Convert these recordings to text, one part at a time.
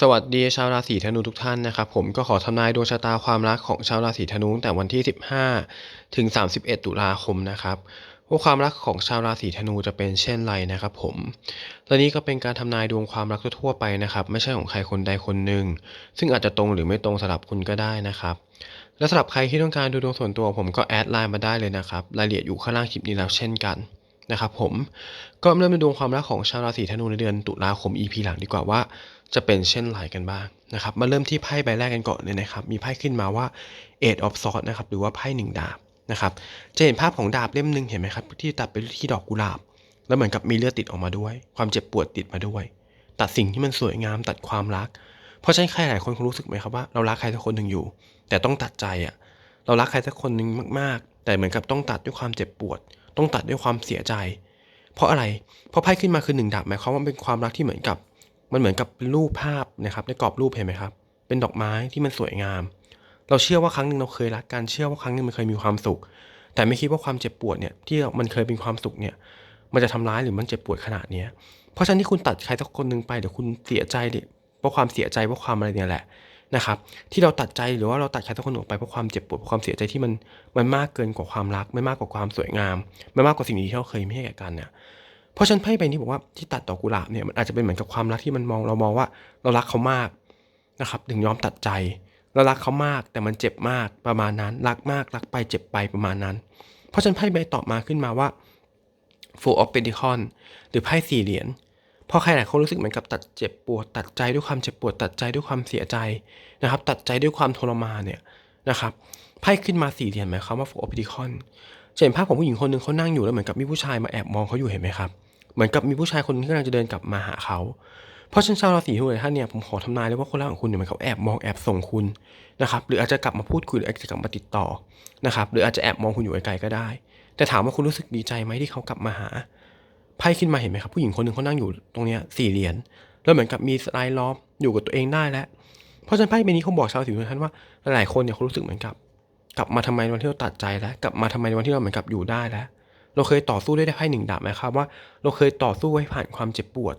สวัสดีชาวราศีธนูทุกท่านนะครับผมก็ขอทำนายดวงชะตาความรักของชาวราศีธนูตั้งแต่วันที่ 15 ถึง 31 ตุลาคมนะครับว่าความรักของชาวราศีธนูจะเป็นเช่นไรนะครับผมและนี่ก็เป็นการทำนายดวงความรักทั่วไปนะครับ ไม่ใช่ของใครคนใดคนหนึ่ง ซึ่งอาจจะตรงหรือไม่ตรงสำหรับคุณก็ได้นะครับ และสำหรับใครที่ต้องการดูดวงส่วนตัวผมก็แอดไลน์มาได้เลยนะครับ รายละเอียดอยู่ข้างล่างคลิปนี้แล้วเช่นกันนะครับผม ก็เริ่มในดวงความรักของชาวราศีธนูในเดือนตุลาคม EP หลังดีกว่าว่า จะเป็นเช่นไรกันบ้างนะครับ มาเริ่มที่ไพ่ใบแรกกันก่อนเลยนะครับ มีไพ่ขึ้นมาว่า Eight of Swords นะครับ หรือว่าไพ่หนึ่งดาบนะครับ จะเห็นภาพของดาบเล่มหนึ่งเห็นไหมครับ ที่ตัดไปที่ดอกกุหลาบ แล้วเหมือนกับมีเลือดติดออกมาด้วย ความเจ็บปวดติดมาด้วย ตัดสิ่งที่มันสวยงามตัดความรัก เพราะฉะนั้นใครหลายคนคงรู้สึกไหมครับว่าเรารักใครสักคนหนึ่งอยู่ แต่ต้องตัดใจอะเรารักใครสักคนหนึ่งมากๆ แต่เหมือนกับต้องตัดด้วยความเจ็บปวด ต้องตัดด้วยความเสียใจ เพราะอะไร เพราะไพ่ขึ้นมาคือหนึ่งดาบหมายความว่าเป็นความรักที่เหมือนกับ มันเหมือนกับเป็นรูปภาพนะครับในกรอบรูปเห็นไหมครับ เป็นดอกไม้ที่มันสวยงาม เราเชื่อว่าครั้งหนึ่งเราเคยรักกันเชื่อว่าครั้งหนึ่งมันเคยมีความสุข แต่ไม่คิดว่าความเจ็บปวดเนี่ยที่มันเคยเป็นความสุขเนี่ย มันจะทำร้ายหรือมันเจ็บปวดขนาดเนี้ยเพราะฉะนั้นที่คุณตัดใครสักคนหนึ่งไปเดี๋ยวคุณเสียใจดิเพราะความเสียใจเพราะความอะไรเนี่ยแหละนะครับที่เราตัดใจหรือว่าเราตัดใครสักคนออกไปเพราะความเจ็บปวดเพราะความเสียใจที่มันมันมากเกินกว่าความรัก ไม่มากกว่าความสวยงาม ไม่มากกว่าสิ่งดีที่เราเคยมีให้แก่กันเนี่ย เพราะฉันไพ่ใบนี้บอกว่าที่ตัดดอกกุหลาบเนี่ยมันอาจจะเป็นเหมือนกับความรักที่มันมองเรามองว่าเรารักเขามากนะครับถึงยอมตัดใจเรารักเขามากแต่มันเจ็บมากประมาณนั้น รักมากรักไปเจ็บไปประมาณนั้น เพราะฉันไพ่ใบตอบมาขึ้นมาว่า Four of Pentacles หรือไพ่สี่เหรียญพอใครหลายคนรู้สึกเหมือนกับตัดเจ็บปวด ตัดใจด้วยความเจ็บปวด ตัดใจด้วยความเสียใจนะครับ ตัดใจด้วยความทรมานเนี่ยนะครับไพ่ขึ้นมาสี่เหรียญหมายความว่า Four of Pentacles จะเห็นภาพของผู้หญิงคนหนึ่งเขานั่งอยู่แล้วเหมือนกับมีผู้ชายมาแอบมองเขาอยู่เห็นไหมครับ เหมือนกับมีผู้ชายคนนึงที่กำลังจะเดินกลับมาหาเขา เพราะฉันชาวราศีธนูหลายท่านเนี่ยผมขอทำนายเลยว่าคนรักของคุณเนี่ยมันเขาแอบมองแอบส่งคุณนะครับหรืออาจจะกลับมาพูดคุยหรืออาจจะกลับมาติดต่อนะครับหรืออาจจะแอบมองคุณอยู่ไกลๆก็ได้ แต่ถามว่าคุณรู้สึกดีใจไหมที่เขากลับมาหาไพ่ขึ้นมาเห็นไหมครับผู้หญิงคนหนึ่งเขานั่งอยู่ตรงเนี้ยสี่เหรียญแล้วเหมือนกับมีสไลด์ล้อมอยู่กับตัวเองได้แล้วเพราะฉะนั้นไพ่ใบนี้เขาบอกชาวราศีธนูท่านว่าหลายๆคนเนี่ยเขารู้สึกเหมือนกับ กลับมาทำไมวันที่เราตัดใจแล้ว กลับมาทำไมวันที่เราเหมือนกับอยู่ได้แล้ว เราเคยต่อสู้ด้วยไพ่หนึ่งดาบไหมครับว่า เราเคยต่อสู้ไว้ผ่านความเจ็บปวด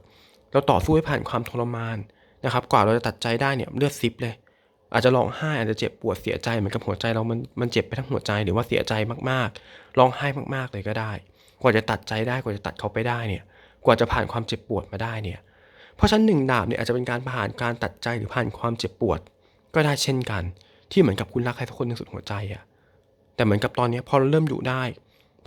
เราต่อสู้ไว้ผ่านความทรมานนะครับ กว่าเราจะตัดใจได้เนี่ยเลือดซิบเลย อาจจะร้องไห้อาจจะเจ็บปวดเสียใจเหมือนกับหัวใจเรามันมันเจ็บไปทั้งหัวใจหรือว่าเสียใจมากๆร้องไห้มากๆเลยก็ได้ กว่าจะตัดใจได้กว่าจะตัดเขาไปได้เนี่ย กว่าจะผ่านความเจ็บปวดมาได้เนี่ยเพราะฉะนั้นหนึ่งดาบเนี่ยอาจจะเป็นการผ่านการตัดใจหรือผ่านความเจ็บปวด ก็ได้เช่นกัน ที่เหมือนกับคุณรักใครสักคนหนึ่งสุดหัวใจอะแต่เหมือนกับตอนนี้พอเราเริ่มอยู่ได้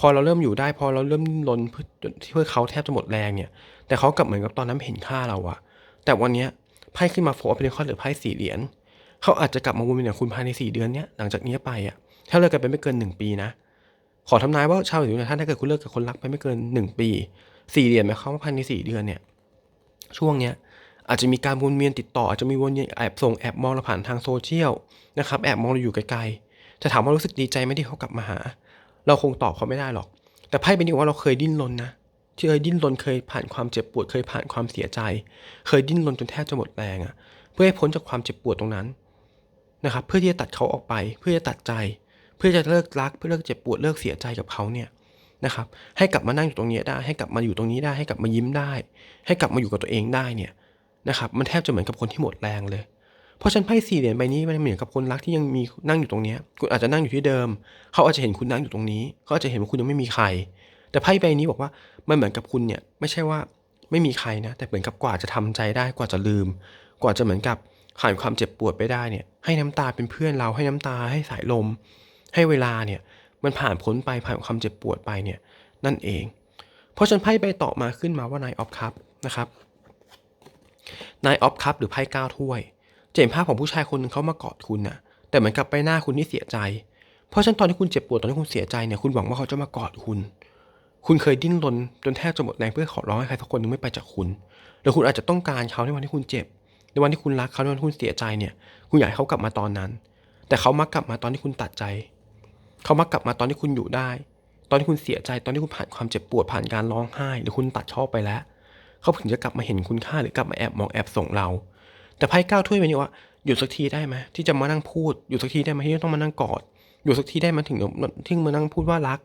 พอเราเริ่มอยู่ได้พอเราเริ่มลนเพื่อเพื่อเขาแทบจะหมดแรงเนี่ย แต่เขากลับเหมือนกับตอนนั้นเห็นค่าเราอะแต่วันเนี้ยไพ่ขึ้นมาโฟร์เป็นข้อหรือไพ่สี่เหรียญเขาอาจจะกลับมาวนเวียนกับคุณภายในสี่เดือนเนี้ยหลังจากนี้ไปอะถ้าเลิกกันไปไม่เกินหนึ่งปีนะ ขอทำนายว่าชาวราศีธนูท่านถ้าเกิดคุณเลิกกับคนรักไปไม่เกินหนึ่งปีสี่เหรียญหมายความว่าภายในสี่เดือนเนี่ยช่วงเนี้ยอาจจะมีการวนเวียนติดต่ออาจจะมีวนเวียนแอบส่งแอบมองเราผ่านทางโซเชียลนะครับแอบมองเราอยู่ไกลๆจะถามว่ารู้สึกดีใจไหมที่เขากลับมาหา เราคงตอบเขาไม่ได้หรอก แต่ไพ่เป็นนี้ว่าเราเคยดิ้นรนนะที่เคยดิ้นรนเคยผ่านความเจ็บปวด เคยผ่านความเสียใจ เคยดิ้นรนจนแทบจะหมดแรงอะ่ะ เพื่อให้พ้นจากความเจ็บปวดตรงนั้นนะครับ เพื่อที่จะตัดเขาออกไป เพื่อจะตัดใจ เพื่อจะเลิกรัก เพื่อเลิกเจ็บปวด เลิกเสียใจกับเขาเนี่ยนะครับ ให้กลับมานั่งอยู่ตรงนี้ได้ ให้กลับมาอยู่ตรงนี้ได้ ให้กลับมายิ้มได้ ให้กลับมาอยู่กับตัวเองได้เนี่ยนะครับ มันแทบจะเหมือนกับคนที่หมดแรงเลย พราะฉันไพ่สี่เหรียญใบนี้มันเหมือนกับคนรักที่ยังมีนั่งอยู่ตรงนี้คุณอาจจะนั่งอยู่ที่เดิม เขาอาจจะเห็นคุณนั่งอยู่ตรงนี้ เขาอาจจะเห็นว่าคุณยังไม่มีใคร แต่ไพ่ใบนี้บอกว่ามันเหมือนกับคุณเนี่ยไม่ใช่ว่าไม่มีใครนะ แต่เหมือนกับกว่าจะทำใจได้กว่าจะลืม กว่าจะเหมือนกับผ่านความเจ็บปวดไปได้เนี่ย ให้น้ำตาเป็นเพื่อนเราให้น้ำตาให้สายลม ให้เวลาเนี่ยมันผ่านพ้นไปผ่านความเจ็บปวดไปเนี่ยนั่นเอง เพราะฉันไพ่ใบต่อมาขึ้นมาว่านายออฟคัพนะครับนายออฟคัพหรือไพ่เก้าถ้วย จะเห็นภาพของผู้ชายคนหนึ่งเขามากอดคุณน่ะ แต่เหมือนกับใบหน้าคุณที่เสียใจ เพราะฉะนั้นตอนที่คุณเจ็บปวดตอนที่คุณเสียใจเนี่ยคุณหวังว่าเขาจะมากอดคุณ คุณเคยดิ้นรนจนแทบจะหมดแรงเพื่อขอร้องให้ใครสักคนนึงไม่ไปจากคุณแล้วคุณอาจจะต้องการเขาในวันที่คุณเจ็บ ในวันที่คุณรักเขาในวันที่คุณเสียใจเนี่ย คุณอยากให้เขากลับมาตอนนั้น แต่เขามักกลับมาตอนที่คุณตัดใจ เขามักกลับมาตอนที่คุณอยู่ได้ ตอนที่คุณเสียใจ ตอนที่คุณผ่านความเจ็บปวดผ่านการร้องไห้ หรือคุณตัดชอบไปแล้ว เขาถึงจะกลับมาเห็นคุณค่าหรือกลับมาแอบมองแอบส่งเรา แต่ไพ่เก้าถ้วยเป็นอย่างว่าหยุดสักทีได้ไหมที่จะมานั่งพูดหยุดสักทีได้ไหมที่ต้องมานั่งกอดหยุดสักทีได้ไหมถึงที่มานั่งพูดว่ารัก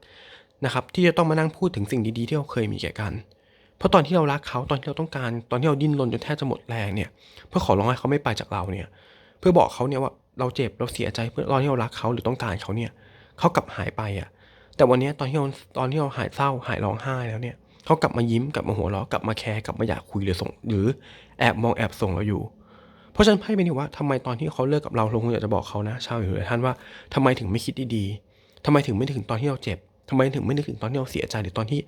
นะครับ ที่จะต้องมานั่งพูดถึงสิ่งดีๆที่เราเคยมีแก่กัน เพราะตอนที่เรารักเขาตอนที่เราต้องการตอนที่เราดิ้นรนจนแทบจะหมดแรงเนี่ย เพื่อขอร้องให้เขาไม่ไปจากเราเนี่ย เพื่อบอกเขาเนี่ยว่าเราเจ็บเราเสียใจเพื่อตอนที่เรารักเขาหรือต้องการเขาเนี่ยเขากลับหายไปอะ แต่วันนี้ตอนที่เราตอนที่เราหายเศร้าหายร้องไห้แล้วเนี่ยเขากลับมายิ้มกลับมาหัวเราะกลับมาแคร์กลับมาอยากคุยหรือส่ง หรือแอบมองแอบส่งเราอยู่ เพราะฉะนั้นไพ่เป็นว่าทำไมตอนที่เขาเลิกกับเราเราคงอยากจะบอกเขานะ ชาวอยู่ท่านว่าทำไมถึงไม่คิดดีๆทำไมถึงไม่ถึงตอนที่เราเจ็บทำไมถึงไม่นึกถึงตอนที่เราเสียใจหรือตอนที่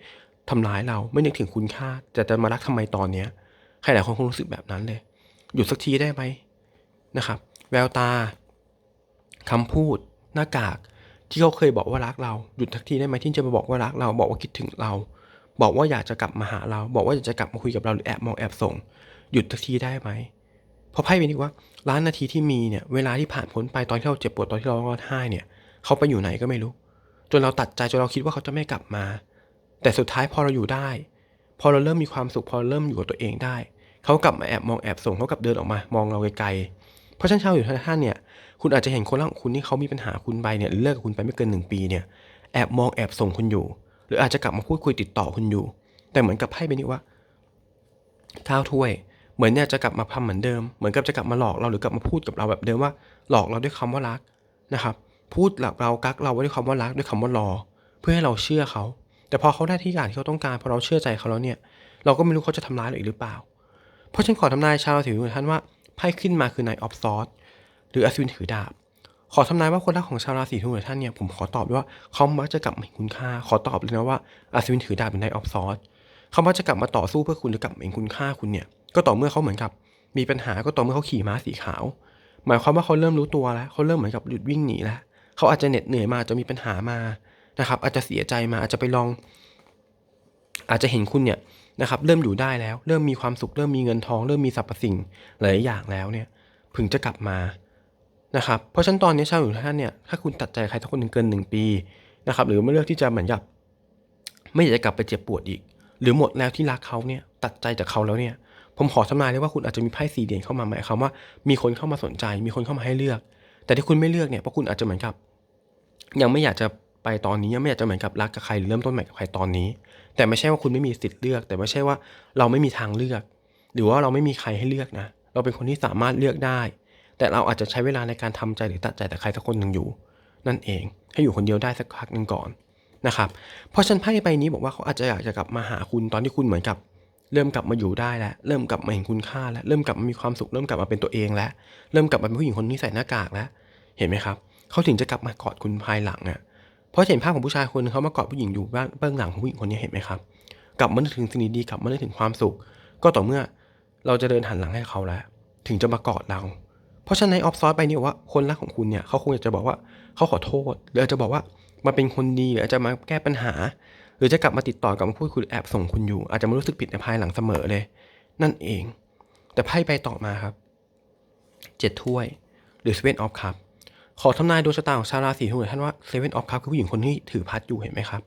ทำร้ายเราไม่นึกถึงคุณค่าจะจะมารักทำไมตอนเนี้ยใครหลายคนคงรู้สึกแบบนั้นเลย หยุดสักทีได้ไหมนะครับ แววตาคำพูด หน้ากาก ที่เขาเคยบอกว่ารักเราหยุดสักทีได้ไหมที่จะมาบอกว่ารักเราบอกว่าคิดถึงเรา บอกว่าอยากจะกลับมาหาเรา บอกว่าอยากจะกลับมาคุยกับเราหรือแอบมองแอบส่ง หยุดสักทีได้ไหม พราะไพ่เป็นที่ว่าล้านนาทีที่มีเนี่ยเวลาที่ผ่านพ้นไปตอนที่เราเจ็บปวดตอนที่เราร้องไห้เนี่ยเขาไปอยู่ไหนก็ไม่รู้ จนเราตัดใจจนเราคิดว่าเขาจะไม่กลับมา แต่สุดท้ายพอเราอยู่ได้ พอเราเริ่มมีความสุขพอเริ่มอยู่กับตัวเองได้ เขากลับมาแอบมองแอบส่งเขากลับเดินออกมา มองเราไกลๆเพราะฉะนั้นชาวอยู่ท่านเนี่ยคุณอาจจะเห็นคนรักของคุณที่เขามีปัญหาคุณไปเนี่ยเลิกกับคุณไปไม่เกินหนึ่งปีเนี่ยแอบมองแอบส่งคุณอยู่ หรืออาจจะกลับมาพูดคุยติดต่อคุณอยู่ แต่เหมือนกับไพ่ใบนี้ว่าเท้าถ้วย เหมือนเนี่ยจะกลับมาทำเหมือนเดิม เหมือนกับจะกลับมาหลอกเราหรือกลับมาพูดกับเราแบบเดิมว่า หลอกเราด้วยคำว่ารักนะครับ พูดหลอกเรากักเราด้วยคำว่ารักด้วยคำว่ารอ เพื่อให้เราเชื่อเขา แต่พอเขาได้ที่อย่างที่เขาต้องการพอเราเชื่อใจเขาแล้วเนี่ย เราก็ไม่รู้เขาจะทำร้ายเราอีกหรือเปล่า เพราะฉันขอทำนายชาวราศีของท่านว่าไพ่ขึ้นมาคือนายออฟซอสหรืออัศวินถือดาบ ขอทำนายว่าคนรักของชาวราศีทุกท่านเนี่ยผมขอตอบด้วยว่าเขามักจะกลับมาเห็นคุณค่า ขอตอบเลยนะว่าอัศวินถือดาบเป็นนายออฟซอสเขามักจะกลับมาต่อสู้เพื่อคุณหรือกลับมาเห็นคุณค่าคุณเนี่ย ก็ต่อเมื่อเขาเหมือนกับ มีปัญหาก็ต่อเมื่อเขาขี่ม้าสีขาว หมายความว่าเขาเริ่มรู้ตัวแล้วเขาเริ่มเหมือนกับหยุดวิ่งหนีแล้วเขาอาจจะเหน็ดเหนื่อยมาจะมีปัญหามานะครับ อาจจะเสียใจมาอาจจะไปลอง อาจจะเห็นคุณเนี่ยนะครับ เริ่มอยู่ได้แล้ว เริ่มมีความสุขเริ่มมีเงินทอง เริ่มมีสรรพสิ่งหลายอย่างแล้วเนี่ยถึงจะกลับมานะครับเพราะฉะนั้นตอนนี้ชาวอยู่ท่านเนี่ยถ้าคุณตัดใจใครสักคนหนึ่งเกินหนึ่งปีนะครับ หรือไม่เลือกที่จะเหมือนกับไม่อยากจะกลับไปเจ็บปวดอีก หรือหมดแล้วที่รักเขาเนี่ยตัดใจจากเขาแล้วเนี่ย ผมขอทำนายเลยว่าคุณอาจจะมีไพ่สี่เหรียญเข้ามาหมายความว่ามีคนเข้ามาสนใจ มีคนเข้ามาให้เลือก แต่ที่คุณไม่เลือกเนี่ยเพราะคุณอาจจะเหมือนกับ ยังไม่อยากจะไปตอนนี้ยังไม่อยากจะเหมือนกับรักกับใครหรือเริ่มต้นใหม่กับใครตอนนี้ แต่ไม่ใช่ว่าคุณไม่มีสิทธิ์เลือก แต่ไม่ใช่ว่าเราไม่มีทางเลือก หรือว่าเราไม่มีใครให้เลือกนะ เราเป็นคนที่สามารถเลือกได้ แต่เราอาจจะใช้เวลาในการทำใจหรือตัดใจแต่ใครสักคนหนึ่งอยู่ นั่นเองให้อยู่คนเดียวได้สักพักหนึ่งก่อนนะครับเพราะฉันไพ่ใบนี้บอกว่าเขาอาจจะอยากจะกลับมาหาคุณตอนที่คุณเหมือนกับ เริ่มกลับมาอยู่ได้แล้ว เริ่มกลับมาเห็นคุณค่าแล้ว เริ่มกลับมามีความสุข เริ่มกลับมาเป็นตัวเองแล้ว เริ่มกลับมาเป็นผู้หญิงคนนี้ใส่หน้ากากแล้ว เห็นไหมครับ เขาถึงจะกลับมากอดคุณภายหลังอะ เพราะเห็นภาพของผู้ชายคนนึงเขามากอดผู้หญิงอยู่บ้างเบื้องหลังของผู้หญิงคนนี้เห็นไหมครับ กลับมาถึงสิ่งดีๆกลับมาถึงความสุข ก็ต่อเมื่อเราจะเดินหันหลังให้เขาแล้ว ถึงจะมากอดเรา เพราะฉะนั้นออฟซอสไปนี่ว่าคนรักของคุณเนี่ยเขาคงอยากจะบอกว่าเขาขอโทษ หรืออาจจะบอกว่ามาเป็นคนดีหรืออาจจะมาแก้ปัญหา หรือจะกลับมาติดต่อกับมาพูดคุยแอบส่งคุณอยู่ อาจจะไมารู้สึกผิดในภายหลังเสมอเลย นั่นเอง แต่ไพ่ไปต่อมาครับเจ็ดถ้วย หรือ Seven of Cup ขอทำนายดวงชะตาของชาวราศีทุกท่านว่า Seven of Cup คือผู้หญิงคนที่ถือพัดอยู่เห็นไหมครับ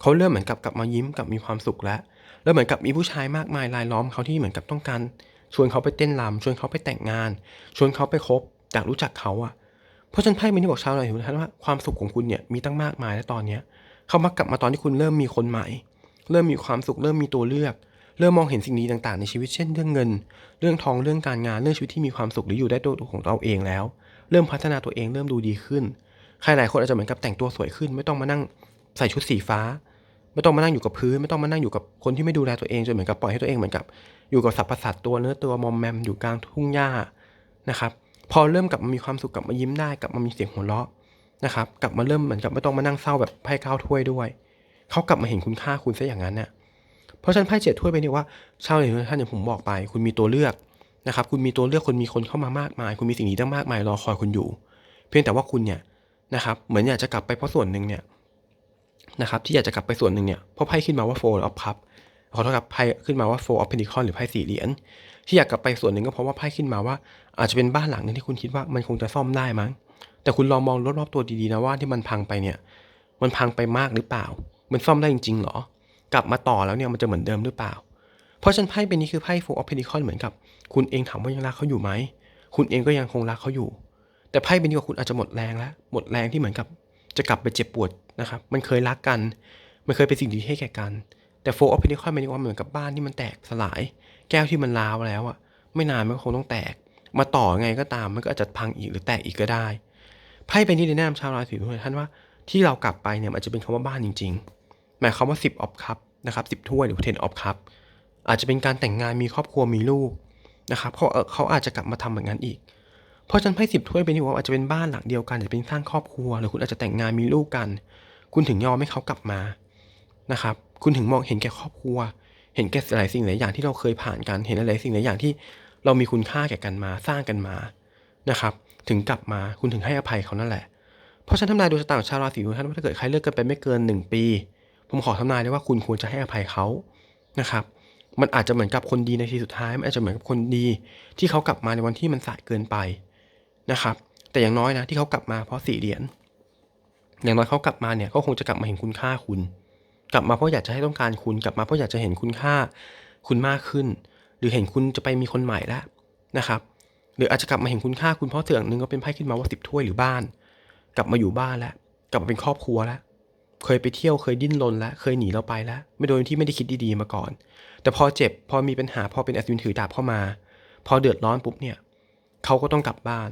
เขาเริ่มเหมือนกับกลับมายิ้มกลับมีความสุขแล้วแล้วเหมือนกับมีผู้ชายมากมายรายล้อมเขาที่เหมือนกับต้องการชวนเขาไปเต้นรำชวนเขาไปแต่งงาน ชวนเขาไปคบอยากรู้จักเขาอะเพราะฉันไพ่ไมันที่บอกชาวราศีทุกท่านว่าความสุขของคุณเนี่ยมีตั้งมากมายแล้วตอนเนี้ย เขามากกลับมาตอนที่คุณเริ่มมีคนใหม่ เริ่มมีความสุขเริ่มมีตัวเลือก เริ่มมองเห็นสิ่งดีต่างๆ ในชีวิตเช่นเรื่องเงิน เรื่องทองเรื่องการงานเรื่องชีวิตที่มีความสุขหรืออยู่ได้ตัวของเราเองแล้ว เริ่มพัฒนาตัวเองเริ่มดูดีขึ้นใครหลายคนอาจจะเหมือนกับแต่งตัวสวยขึ้น ไม่ต้องมานั่งใส่ชุดสีฟ้า ไม่ต้องมานั่งอยู่กับพื้น ไม่ต้องมานั่งอยู่กับคนที่ไม่ดูแลตัวเองจนเหมือนกับปล่อยให้ตัวเองเหมือนกับ อยู่กับสัตว์ประสาทตัวเนื้อตัวมอมแมมอยู่กลางทุ่งหญ้านะครับพอเริ่มกลับมามีความสุขกลับมายิ้มได้กลับมามีเสียงหัวเราะ นะครับกลับมาเริ่มเหมือนกับไม่ต้องมานั่งเศร้าแบบไพ่เก้าถ้วยด้วย เขากลับมาเห็นคุณค่าคุณซะอย่างนั้นเนี่ยเพราะฉะนั้นไพ่เจ็ดถ้วยไปนี่ว่าชาวเน็ตท่านอย่างผมบอกไป คุณมีตัวเลือกนะครับ คุณมีตัวเลือกคนมีคนเข้ามามากมาย คุณมีสิ่งดีตั้งมากมายรอคอยคุณอยู่ เพียงแต่ว่าคุณเนี่ยนะครับ เหมือนอยากจะกลับไปเพราะส่วนหนึ่งเนี่ยนะครับที่อยากจะกลับไปส่วนหนึ่งเนี่ยเพราะไพ่ขึ้นมาว่า four of cup ขอโทษครับไพ่ขึ้นมาว่า four of pentacle หรือไพ่สี่เหรียญที่อยากกลับไปส่วนหนึ่งก็เพราะว่าไพ่ขึ้นมาว่า อาจจะเป็นบ้านหลังนึงที่คุณคิดว่ามันคงจะซ่อมได้มั้ง แต่คุณลองมองรอบๆตัวดีๆนะว่าที่มันพังไปเนี่ย มันพังไปมากหรือเปล่า มันซ่อมได้จริงๆหรอ กลับมาต่อแล้วเนี่ยมันจะเหมือนเดิมหรือเปล่า เพราะฉันไพ่เป็นนี้คือไพ่ four of pentacle เหมือนกับคุณเองถามว่ายังรักเขาอยู่ไหม คุณเองก็ยังคงรักเขาอยู่ แต่ไพ่เป็นนี้ว่าคุณอาจจะหมดแรงแล้ว หมดแรงที่เหมือนกับ จะกลับไปเจ็บปวดนะครับ มันเคยรักกัน มันเคยเป็นสิ่งดีให้แก่กัน แต่โฟร์ออฟเพนทิคอนหมายถึงว่าเหมือนกับบ้านที่มันแตกสลาย แก้วที่มันร้าวแล้วอะไม่นานมันก็คงต้องแตก มาต่อไงก็ตามมันก็อาจจะพังอีกหรือแตกอีกก็ได้ ไพ่เป็นที่แนะนำชาวราศีตุลท่านว่าที่เรากลับไปเนี่ยมันจะเป็นคำว่าบ้านจริง ๆ หมายความว่า 10ออฟคัพนะครับสิบถ้วยหรือ10ออฟคัพอาจจะเป็นการแต่งงานมีครอบครัวมีลูกนะครับเขาเขาอาจจะกลับมาทำแบบนั้นอีก เพราะฉะนันไพ่สิบถ้วยเป็นที่ว่าอาจจะเป็นบ้านหลังเดียวกันอาจจะเป็นสร้างครอบครัว หรือคุณอาจจะแต่งงานมีลูกกัน คุณถึงยอมให้เขากลับมานะครับคุณถึงมองเห็นแก่ครอบครัว เห็นแก่หลายสิ่งหลายอย่างที่เราเคยผ่านกันเห็นหลายสิ่งหลายอย่างที่เรามีคุณค่าแก่กันมาสร้างกันมานะครับ ถึงกลับมาคุณถึงให้อภัยเขานั่นแหละ เพราะฉันทำนายดวงชะตาของชาวราศีทุกท่านว่าถ้าเกิดใครเลิกกันไปไม่เกินหนึ่งปี ผมขอทำนายเลยว่าคุณควรจะให้อภัยเขานะครับ มันอาจจะเหมือนกับคนดีในทีสุดท้ายมันอาจจะเหมือนกับคนดี ที่เขากลับมาในวันที่มันสายเกินไปนะครับ แต่อย่างน้อยนะที่เขากลับมาเพราะสี่เหรียญอย่างน้อยเขากลับมาเนี่ยก็คงจะกลับมาเห็นคุณค่าคุณ กลับมาเพราะอยากจะให้ต้องการคุณกลับมาเพราะอยากจะเห็นคุณค่าคุณมากขึ้น หรือเห็นคุณจะไปมีคนใหม่แล้วนะครับ หรืออาจจะกลับมาเห็นคุณค่าคุณพราะเสื่องหนึ่งก็เป็นไพ่ขึ้นมาว่าสิบถ้วยหรือบ้าน กลับมาอยู่บ้านแล้ว กลับมาเป็นครอบครัวแล้ว เคยไปเที่ยวเคยดิ้นรนแล้ว เคยหนีเราไปแล้ว ไม่โดยที่ไม่ได้คิดดีๆมาก่อน แต่พอเจ็บพอมีปัญหาพอเป็นอัศวินถือดาบเข้ามา พอเดือดร้อนปุ๊บเนี่ยเขาก็ต้องกลับบ้าน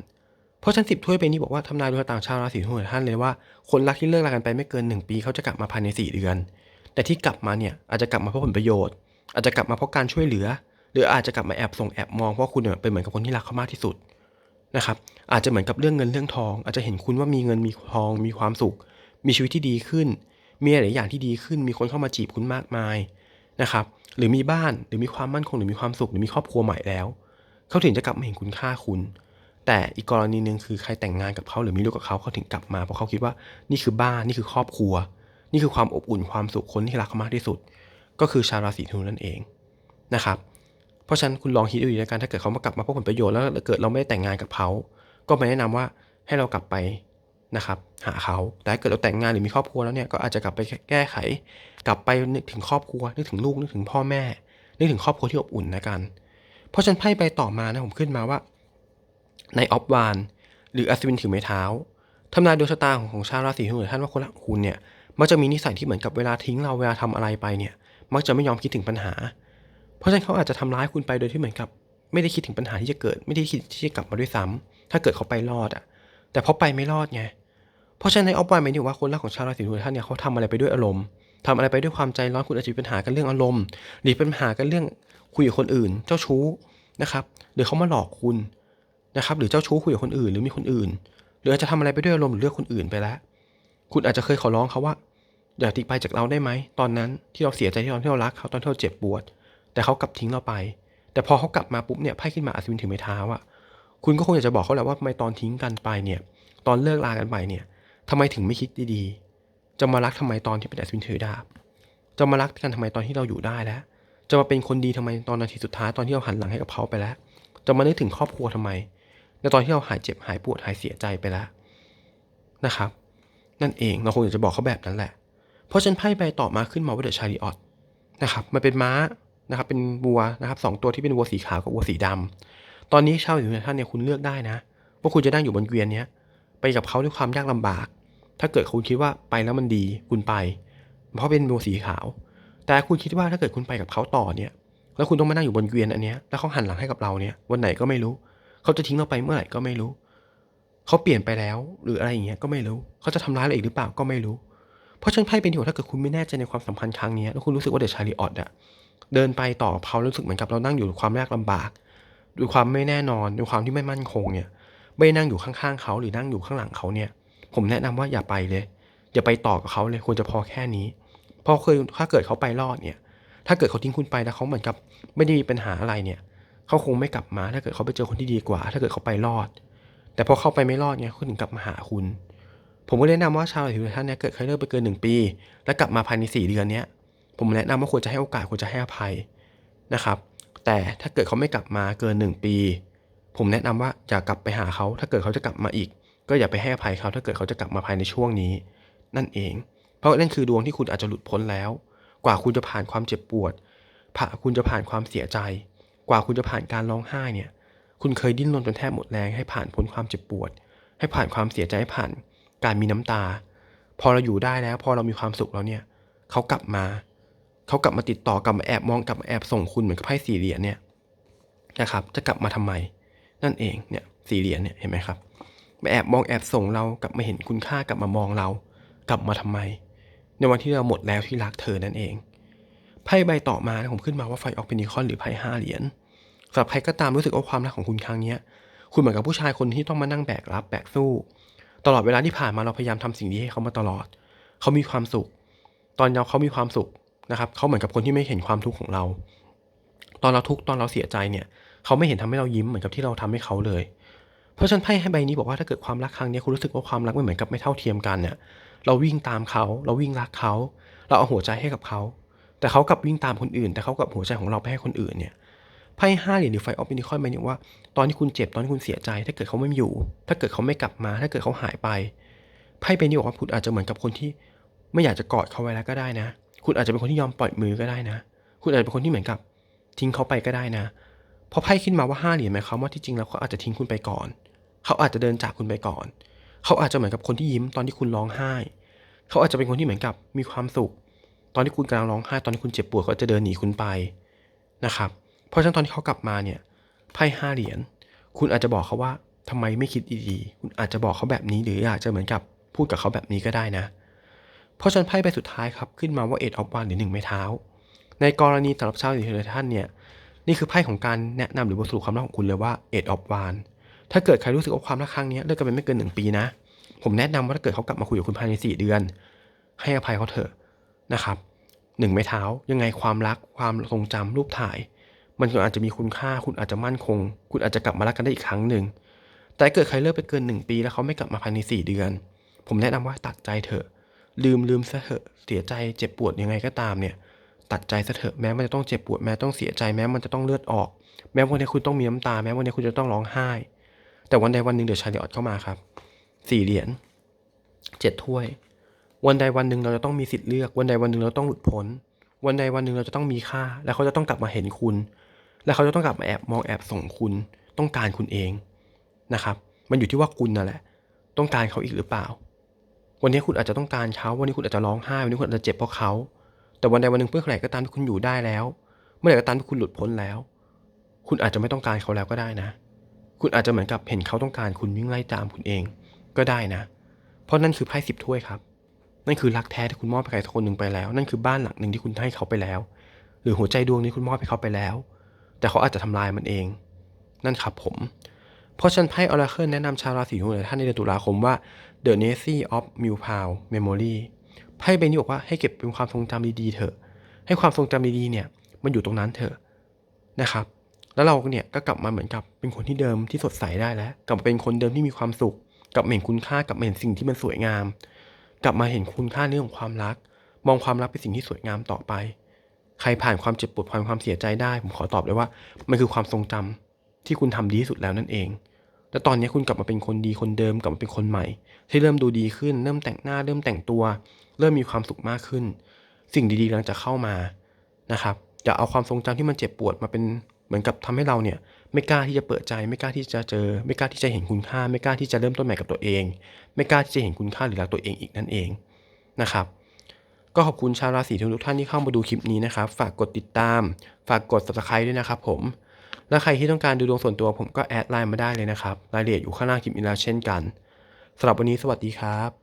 เพราะชั้นสิบถ้วยเป็นนี่บอกว่าทำนายดวงต่างชาวราศีทุกท่านเลยว่าคนรักที่เลิกรากันไปไม่เกินหนึ่งปีเขาจะกลับมาภายในสี่เดือน แต่ที่กลับมาเนี่ยอาจจะกลับมาเพราะผลประโยชน์ อาจจะกลับมาเพราะการช่วยเหลือ รืออาจจะกลับมาแอบส่งแอบมองเพราะคุณเนี่ยเป็นเหมือนกับคนที่รักเขามากที่สุดนะครับ อาจจะเหมือนกับเรื่องเงินเรื่องทอง อาจจะเห็นคุณว่ามีเงินมีทองมีความสุข มีชีวิตที่ดีขึ้น มีอะไรอย่างที่ดีขึ้น มีคนเข้ามาจีบคุณมากมายนะครับ หรือมีบ้านหรือมีความมั่นคงหรือมีความสุขหรือมีครอบครัวใหม่แล้ว เขาถึงจะกลับมาเห็นคุณค่าคุณ แต่อีกกรณีหนึ่งคือใครแต่งงานกับเขาหรือมีลูกกับเขาเขาถึงกลับมาเพราะเขาคิดว่านี่คือบ้านนี่คือครอบครัว นี่คือความอบอุ่นความสุขคนที่รักเขามากที่สุด ก็คือชาวราศีธนูนั่นเองนะครับ เพราะฉะนั้นคุณลองคิดดูดีในการถ้าเกิดเขามากลับมาเพราะผลประโยชน์แล้วเกิดเราไม่ได้แต่งงานกับเขา ก็ไม่แนะนำว่าให้เรากลับไปนะครับหาเขา แต่ถ้าเกิดเราแต่งงานหรือมีครอบครัวแล้วเนี่ยก็อาจจะกลับไปแก้ไข กลับไปนึกถึงครอบครัวนึกถึงลูกนึกถึงพ่อแม่ นึกถึงครอบครัวที่อบอุ่นนะกัน เพราะฉะนันไพ่ไปต่อมานะผมขึ้นมาว่าในออฟวานหรืออัศวินถือไม้เท้าทำนายดวงชะตาของของชาวราศีธนูท่านว่าคนรักของคุณเนี่ยมักจะมีนิสัยที่เหมือนกับเวลาทิ้งเราเวลาทำอะไรไปเนี่ย มักจะไม่ยอมคิดถึงปัญหา เพราะฉะนั้นเขาอาจจะทำร้ายคุณไปโดยที่เหมือนกับ ไม่ได้คิดถึงปัญหาที่จะเกิด ไม่ได้คิดที่จะกลับมาด้วยซ้ำถ้าเกิดเขาไปรอดอะแต่พอไปไม่รอดไง เพราะฉะนั้นในออฟวานหมายถึงว่าคนรักของชาวราศีธนูท่านเนี่ยเขาทำอะไรไปด้วยอารมณ์ทำอะไรไปด้วยความใจร้อนคุณอาจจะมีปัญหากันเรื่องอารมณ์ หรือปัญหากันเรื่องคุยกับคนอื่น เจ้าชู้นะครับ หรือเขามาหลอกคุณนะครับ หรือเจ้าชู้คุยกับคนอื่น หรือมีคนอื่น หรืออาจจะทำอะไรไปด้วยอารมณ์หรือเลือกคนอื่นไปแล้ว คุณอาจจะเคยขอร้องเขาว่า อย่าทิ้งไปจากเราได้ไหมตอนนั้นที่เราเสียใจที่เราที่เรารักเขาตอนที่เราเจ็บปวด แต่เขากลับทิ้งเราไป แต่พอเขากลับมาปุ๊บเนี่ยไพ่ขึ้นมาอัศวินถือไม้เท้าอะคุณก็คงอยากจะบอกเขาแหละว่าทำไมตอนทิ้งกันไปเนี่ยตอนเลิกลากันไปเนี่ยทำไมถึงไม่คิดดีๆ จะมารักทำไมตอนที่เป็นอัศวินถือดาบ จะมารักกันทำไมตอนที่เราอยู่ได้แล้ว จะมาเป็นคนดีทำไมตอนนาทีสุดท้ายตอนที่เราหันหลังให้กับเขาไปแล้ว จะมานึกถึงครอบครัวทำไม ในตอนที่เราหายเจ็บหายปวดหายเสียใจไปแล้วนะครับ นั่นเองเราคงอยากจะบอกเขาแบบนั้นแหละ เพราะฉันไพ่ใบต่อมาขึ้นมาว่าเดอะชาริออตนะครับ มันเป็นม้า นะครับเป็นวัวนะครับสองตัวที่เป็นวัวสีขาวกับวัวสีดำตอนนี้ชาวอยู่ในท่านเนี่ยคุณเลือกได้นะว่าคุณจะนั่งอยู่บนเกวียนเนี้ยไปกับเขาด้วยความยากลำบาก ถ้าเกิดคุณคิดว่าไปแล้วมันดีคุณไป เพราะเป็นวัวสีขาว แต่คุณคิดว่าถ้าเกิดคุณไปกับเขาต่อเนี่ย แล้วคุณต้องมานั่งอยู่บนเกวียนอันเนี้ยแล้วเขาหันหลังให้กับเราเนี่ยวันไหนก็ไม่รู้ เขาจะทิ้งเราไปเมื่อไหร่ก็ไม่รู้ เขาเปลี่ยนไปแล้วหรืออะไรอย่างเงี้ยก็ไม่รู้ เขาจะทำร้ายเราอีกหรือเปล่าก็ไม่รู้ เพราะฉะนั้นไพ่เป็นที่ว่าถ้าเกิดคุณไม่แน่ใจในความสัมพันธ์ครั้งนี้แล้วคุณรู้สึกว่าเดชาริออตอะ เดินไปต่อเขารู้สึกเหมือนกับเรานั่งอยู่ความยากลำบากด้วยความไม่แน่นอนด้วยความที่ไม่มั่นคงเนี่ย ไม่นั่งอยู่ข้างๆเขาหรือนั่งอยู่ข้างหลังเขาเนี่ย ผมแนะนำว่าอย่าไปเลย อย่าไปต่อกับเขาเลยควรจะพอแค่นี้เพราะเคยถ้าเกิดเขาไปรอดเนี่ย ถ้าเกิดเขาทิ้งคุณไปแล้วเขาเหมือนกับ ไม่ได้มีปัญหาอะไรเนี่ยเขาคงไม่กลับมา ถ้าเกิดเขาไปเจอคนที่ดีกว่า ถ้าเกิดเขาไปรอด แต่พอเขาไปไม่รอดเนี่ยเขาถึงกลับมาหาคุณ ผมก็แนะนำว่าชาวราศีท่านเนี่ยเกิดเคยเลิกไปเกินหนึ่งปี แล้วกลับมาภายในสี่เดือนเนี้ย ผมแนะนำว่าควรจะให้โอกาสควรจะให้อภัยนะครับ แต่ถ้าเกิดเขาไม่กลับมาเกินหนึ่งปี ผมแนะนำว่าอย่ากลับไปหาเขา ถ้าเกิดเขาจะกลับมาอีก ก็อย่าไปให้อภัยเขา ถ้าเกิดเขาจะกลับมาภายในช่วงนี้ นั่นเอง เพราะนั่นคือดวงที่คุณอาจจะหลุดพ้นแล้ว กว่าคุณจะผ่านความเจ็บปวดผ่าคุณจะผ่านความเสียใจ กว่าคุณจะผ่านการร้องไห้เนี่ย คุณเคยดิ้นรนจนแทบหมดแรงให้ผ่านพ้นความเจ็บปวด ให้ผ่านความเสียใจให้ผ่าน การมีน้ำตา พอเราอยู่ได้แล้ว พอเรามีความสุขแล้วเนี่ยเขากลับมา เขากลับมาติดต่อกลับมาแอบมองกลับมาแอบส่งคุณเหมือนกับไพ่สี่เหรียญเนี่ยนะครับ จะกลับมาทำไม นั่นเองเนี่ยสี่เหรียญเนี่ยเห็นไหมครับมาแอบมองแอบส่งเรากลับมาเห็นคุณค่ากลับมามองเรา กลับมาทำไม ในวันที่เราหมดแล้วที่รักเธอนั่นเองไพ่ใบต่อมาผมขึ้นมาว่าไฟออกเป็นนิคอนหรือไพ่ห้าเหรียญสำหรับใครก็ตามรู้สึกว่าความรักของคุณครั้งนี้คุณเหมือนกับผู้ชายคนที่ต้องมานั่งแบกรับแบกสู้ ตลอดเวลาที่ผ่านมาเราพยายามทำสิ่งดีให้เขามาตลอด เขามีความสุข ตอนเราเขามีความสุข นะครับเขาเหมือนกับคนที่ไม่เห็นความทุกข์ของเรา ตอนเราทุกข์ตอนเราเสียใจเนี่ยเขาไม่เห็นทำให้เรายิ้มเหมือนกับที่เราทำให้เขาเลย เพราะฉันไพ่ให้ใบนี้บอกว่าถ้าเกิดความรักครั้งนี้คุณรู้สึกว่าความรักไม่เหมือนกับไม่เท่าเทียมกันเนี่ยเราวิ่งตามเขาเราวิ่งรักเขา เราเอาหัวใจให้กับเขาแต่เขากลับวิ่งตามคนอื่น แต่เขากลับหัวใจของเราไปให้คนอื่นเนี่ยไพ่ห้าเหรียญหรือไฟออฟมินิคอนหมายถึงว่าตอนที่คุณเจ็บตอนที่คุณเสียใจ ถ้าเกิดเขาไม่อยู่ ถ้าเกิดเขาไม่กลับมา ถ้าเกิดเขาหายไปไพ่ใบนี้บอกว่าคุณอาจจะเหมือนกับคนที่ไม่อยากจะกอดเขาไว้แล้วก็ได้นะ คุณอาจจะเป็นคนที่ยอมปล่อยมือก็ได้นะ คุณอาจจะเป็นคนที่เหมือนกับ ทิ้งเขาไปก็ได้นะ เพราะไพ่ขึ้นมาว่าห้าเหรียญหมายความว่าที่จริงแล้วเขาอาจจะทิ้งคุณไปก่อน เขาอาจจะเดินจากคุณไปก่อน เขาอาจจะเหมือนกับคนที่ยิ้มตอนที่คุณร้องไห้ เขาอาจจะเป็นคนที่เหมือนกับมีความสุข ตอนที่คุณกำลังร้องไห้ตอนที่คุณเจ็บปวดเขาจะเดินหนีคุณไปนะครับ เพราะฉะนั้นตอนที่เขากลับมาเนี่ยไพ่ห้าเหรียญ คุณอาจจะบอกเขาว่าทำไมไม่คิดดีๆ คุณอาจจะบอกเขาแบบนี้หรืออาจจะเหมือนกับพูดกับเขาแบบนี้ก็ได้นะ เพราะฉะนั้นไพ่ใบสุดท้ายครับขึ้นมาว่าเอ็ดออฟวันหรือหนึ่งไม้เท้า ในกรณีสำหรับชาวหรือท่านเนี่ยนี่คือไพ่ของการแนะนำหรือบทสรุปความรักของคุณเลยว่าเอ็ดออฟวันถ้าเกิดใครรู้สึกว่าความรักครั้งนี้เลิกกันไปไม่เกินหนึ่งปีนะ ผมแนะนำว่าถ้าเกิดเขากลับมาคุยกับคุณภายในสี่เดือน ให้อภัยเขาเถอะนะครับหนึ่งไม้เท้ายังไงความรักความทรงจำรูปถ่าย มันอาจจะมีคุณค่าคุณอาจจะมั่นคง คุณอาจจะกลับมารักกันได้อีกครั้งหนึ่งแต่เกิดใครเลิกไปเกินหนึ่งปีแล้วเขาไม่กลับมาภายในสี่เดือน ผมแนะนำว่าตัดใจเถอะ ลืมลืมซะเถอะเสียใจเจ็บปวดยังไงก็ตามเนี่ย ตัดใจซะเถอะแม้มันจะต้องเจ็บปวดแม้ต้องเสียใจแม้มันจะต้องเลือดออก แม้วันนี้คุณต้องมีน้ำตา แม้วันนี้คุณจะต้องร้องไห้ แต่วันใดวันหนึ่งเดี๋ยวชาลีออตเข้ามาครับสี่เหรียญเจ็ดถ้วย วันใดวันหนึ่งเราจะต้องมีสิทธิ์เลือก วันใดวันหนึ่งเราต้องหลุดพ้นวันใดวันหนึ่งเราจะต้องมีค่า และเขาจะต้องกลับมาเห็นคุณ และเขาจะต้องกลับมาแอบมองแอบส่งคุณ ต้องการคุณเองนะครับ มันอยู่ที่ว่าคุณนั่นแหละ ต้องการเขาอีกหรือเปล่า วันนี้คุณอาจจะต้องการเขาวันนี้คุณอาจจะร้องไห้ วันนี้คุณอาจจะเจ็บเพราะเขา แต่วันใดวันหนึ่งเพื่อไหร่ก็ตามที่คุณอยู่ได้แล้ว เมื่อไหร่ก็ตามที่คุณหลุดพ้นแล้ว คุณอาจจะไม่ต้องการเขาแล้วก็ได้นะ คุณอาจจะเหมือนกับเห็นเขาต้องการคุณวิ่งไล่ตามคุณเองก็ได้นะ เพราะนั่นคือไพ่สิบถ้วยครับ นั่นคือรักแท้ที่คุณมอบให้ใครสักคนหนึ่งไปแล้ว นั่นคือบ้านหลังหนึ่งที่คุณให้เขาไปแล้ว หรือหัวใจดวงนี้คุณมอบให้เขาไปแล้ว แต่เขาอาจจะทำลายมันเอง นั่นครับผม เพราะฉันไพ่ออราเคิลแนะนำชาวราศีหลายท่านในเดือนตุลาคมว่า The n a c y of m i l p o w Memory ไพ่ใบนี้บอกว่าให้เก็บเป็นความทรงจำดีๆเถอะ ให้ความทรงจำดีๆเนี่ยมันอยู่ตรงนั้นเถอะนะครับ แล้วเราเนี่ยก็กลับมาเหมือนกับเป็นคนที่เดิมที่สดใสได้แล้ว กลับมาเป็นคนเดิมที่มีความสุข กลับมาเห็นคุณค่ากลับมาเห็นสิ่งที่มันสวยงาม กลับมาเห็นคุณค่าเรื่องของความรัก มองความรักเป็นสิ่งที่สวยงามต่อไป ใครผ่านความเจ็บปวดผ่านความเสียใจได้ ผมขอตอบเลยว่า มันคือความทรงจำที่คุณทำดีที่สุดแล้วนั่นเอง แล้วตอนนี้คุณกลับมาเป็นคนดีคนเดิมกลับมาเป็นคนใหม่ ที่เริ่มดูดีขึ้น เริ่มแต่งหน้าเริ่มแต่งตัว เริ่มมีความสุขมากขึ้น สิ่งดีๆกำลังจะเข้ามานะครับอย่าเอาความทรงจำที่มันเจ็บปวดมาเป็นเหมือนกับทำให้เราเนี่ยไม่กล้าที่จะเปิดใจ ไม่กล้าที่จะเจอ ไม่กล้าที่จะเห็นคุณค่า ไม่กล้าที่จะเริ่มต้นใหม่กับตัวเอง ไม่กล้าที่จะเห็นคุณค่าหรือรักตัวเองอีกนั่นเองนะครับก็ขอบคุณชาวราศีทุกท่านที่เข้ามาดูคลิปนี้นะครับ ฝากกดติดตาม ฝากกด subscribe ด้วยนะครับผม และใครที่ต้องการดูดวงส่วนตัวผมก็แอดไลน์มาได้เลยนะครับ รายละเอียดอยู่ข้างล่างคลิปนี้แล้วเช่นกันสำหรับวันนี้สวัสดีครับ